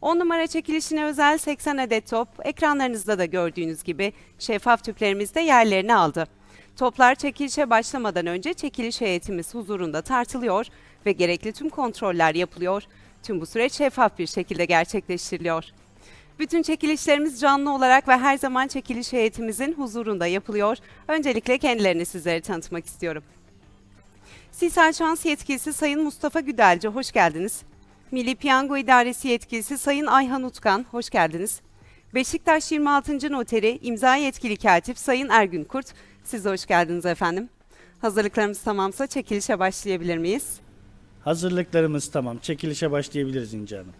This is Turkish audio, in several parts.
10 numara çekilişine özel 80 adet top, ekranlarınızda da gördüğünüz gibi şeffaf tüplerimizde yerlerini aldı. Toplar çekilişe başlamadan önce çekiliş heyetimiz huzurunda tartılıyor ve gerekli tüm kontroller yapılıyor. Tüm bu süreç şeffaf bir şekilde gerçekleştiriliyor. Bütün çekilişlerimiz canlı olarak ve her zaman çekiliş heyetimizin huzurunda yapılıyor. Öncelikle kendilerini sizlere tanıtmak istiyorum. Sisal Şans Yetkilisi Sayın Mustafa Güdelci, hoş geldiniz. Milli Piyango İdaresi Yetkilisi Sayın Ayhan Utkan, hoş geldiniz. Beşiktaş 26. Noteri İmza Yetkili Katip Sayın Ergün Kurt, siz de hoş geldiniz efendim. Hazırlıklarımız tamamsa çekilişe başlayabilir miyiz? Hazırlıklarımız tamam. Çekilişe başlayabiliriz İnce Hanım.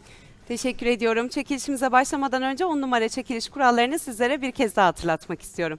Teşekkür ediyorum. Çekilişimize başlamadan önce 10 numara çekiliş kurallarını sizlere bir kez daha hatırlatmak istiyorum.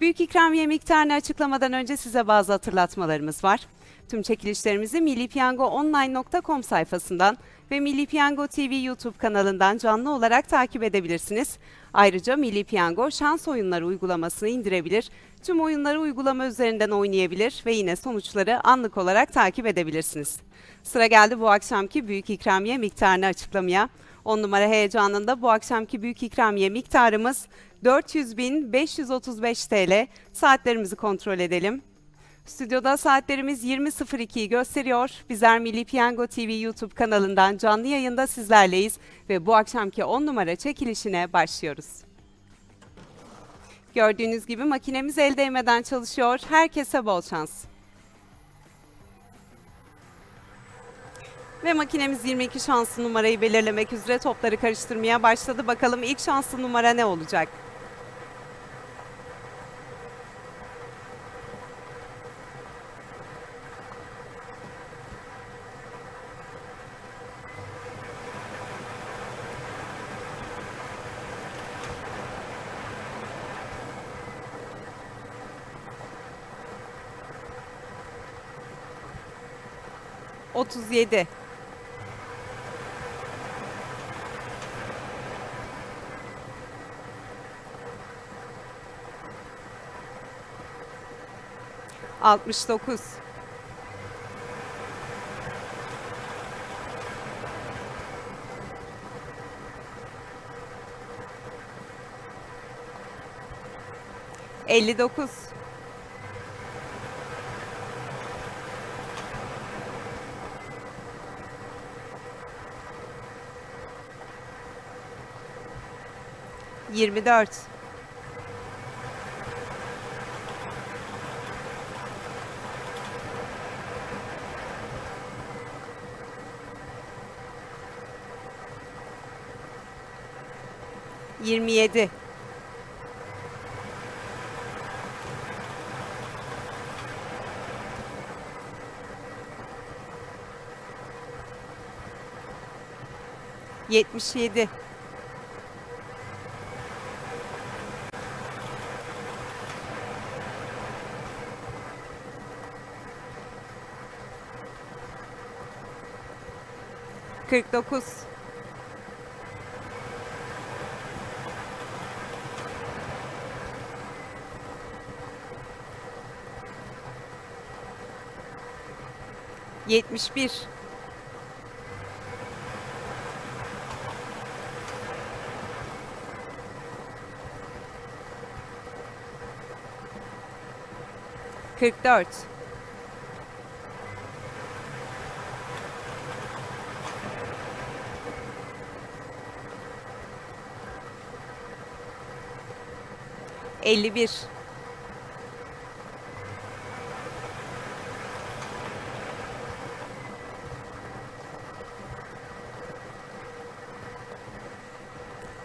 Büyük ikramiye miktarını açıklamadan önce size bazı hatırlatmalarımız var. Tüm çekilişlerimizi millipiyangoonline.com sayfasından ve Milli Piyango TV YouTube kanalından canlı olarak takip edebilirsiniz. Ayrıca Milli Piyango şans oyunları uygulamasını indirebilir, tüm oyunları uygulama üzerinden oynayabilir ve yine sonuçları anlık olarak takip edebilirsiniz. Sıra geldi bu akşamki büyük ikramiye miktarını açıklamaya. 10 numara heyecanında bu akşamki büyük ikramiye miktarımız 400.535 TL. Saatlerimizi kontrol edelim. Stüdyoda saatlerimiz 20.02'yi gösteriyor. Bizler Milli Piyango TV YouTube kanalından canlı yayında sizlerleyiz ve bu akşamki 10 numara çekilişine başlıyoruz. Gördüğünüz gibi makinemiz el değmeden çalışıyor. Herkese bol şans. Ve makinemiz 22 şanslı numarayı belirlemek üzere topları karıştırmaya başladı. Bakalım ilk şanslı numara ne olacak? Otuz yedi. Altmış dokuz. Elli dokuz. Yirmi dört. Yirmi yedi. Yetmiş yedi. Kırk dokuz. 71 44 51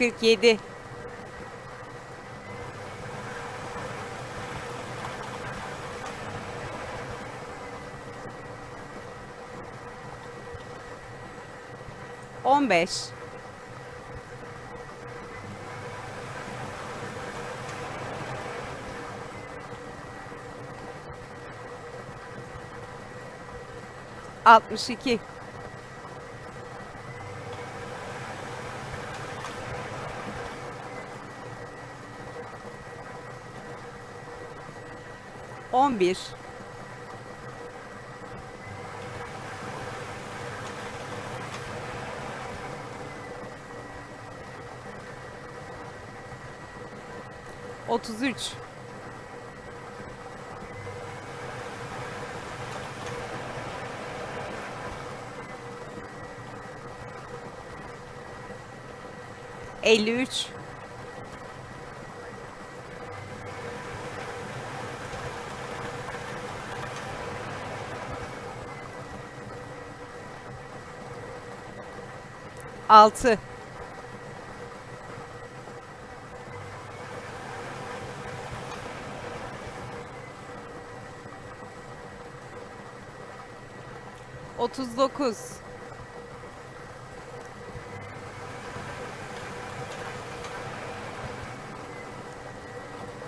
47 15 62 11 33 53 6 39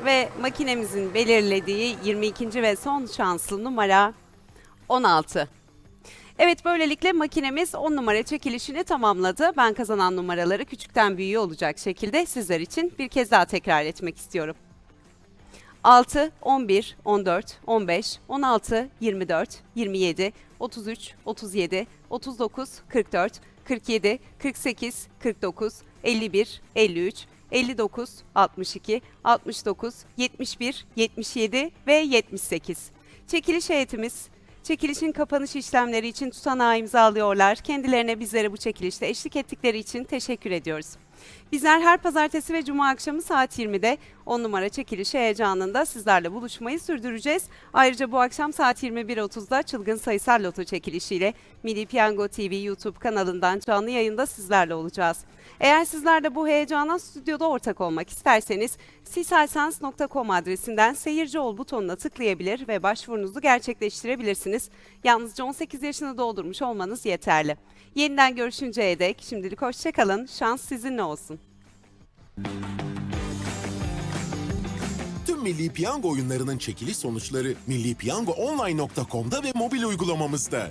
ve makinemizin belirlediği 22. ve son şanslı numara 16. Evet böylelikle makinemiz 10 numara çekilişini tamamladı. Ben kazanan numaraları küçükten büyüğe olacak şekilde sizler için bir kez daha tekrar etmek istiyorum. 6, 11, 14, 15, 16, 24, 27, 33, 37, 39, 44, 47, 48, 49, 51, 53, 59, 62, 69, 71, 77 ve 78. Çekiliş heyetimiz çekilişin kapanış işlemleri için tutanağı imzalıyorlar. Kendilerine bizlere bu çekilişte eşlik ettikleri için teşekkür ediyoruz. Bizler her pazartesi ve cuma akşamı saat 20'de 10 numara çekilişi heyecanında sizlerle buluşmayı sürdüreceğiz. Ayrıca bu akşam saat 21.30'da çılgın sayısal loto çekilişiyle Milli Piyango TV YouTube kanalından canlı yayında sizlerle olacağız. Eğer sizler de bu heyecana stüdyoda ortak olmak isterseniz sisalsans.com adresinden seyirci ol butonuna tıklayabilir ve başvurunuzu gerçekleştirebilirsiniz. Yalnızca 18 yaşını doldurmuş olmanız yeterli. Yeniden görüşünceye dek şimdilik hoşçakalın. Şans sizinle olsun. Tüm Milli Piyango oyunlarının çekiliş sonuçları millipiyangoonline.com'da ve mobil uygulamamızda.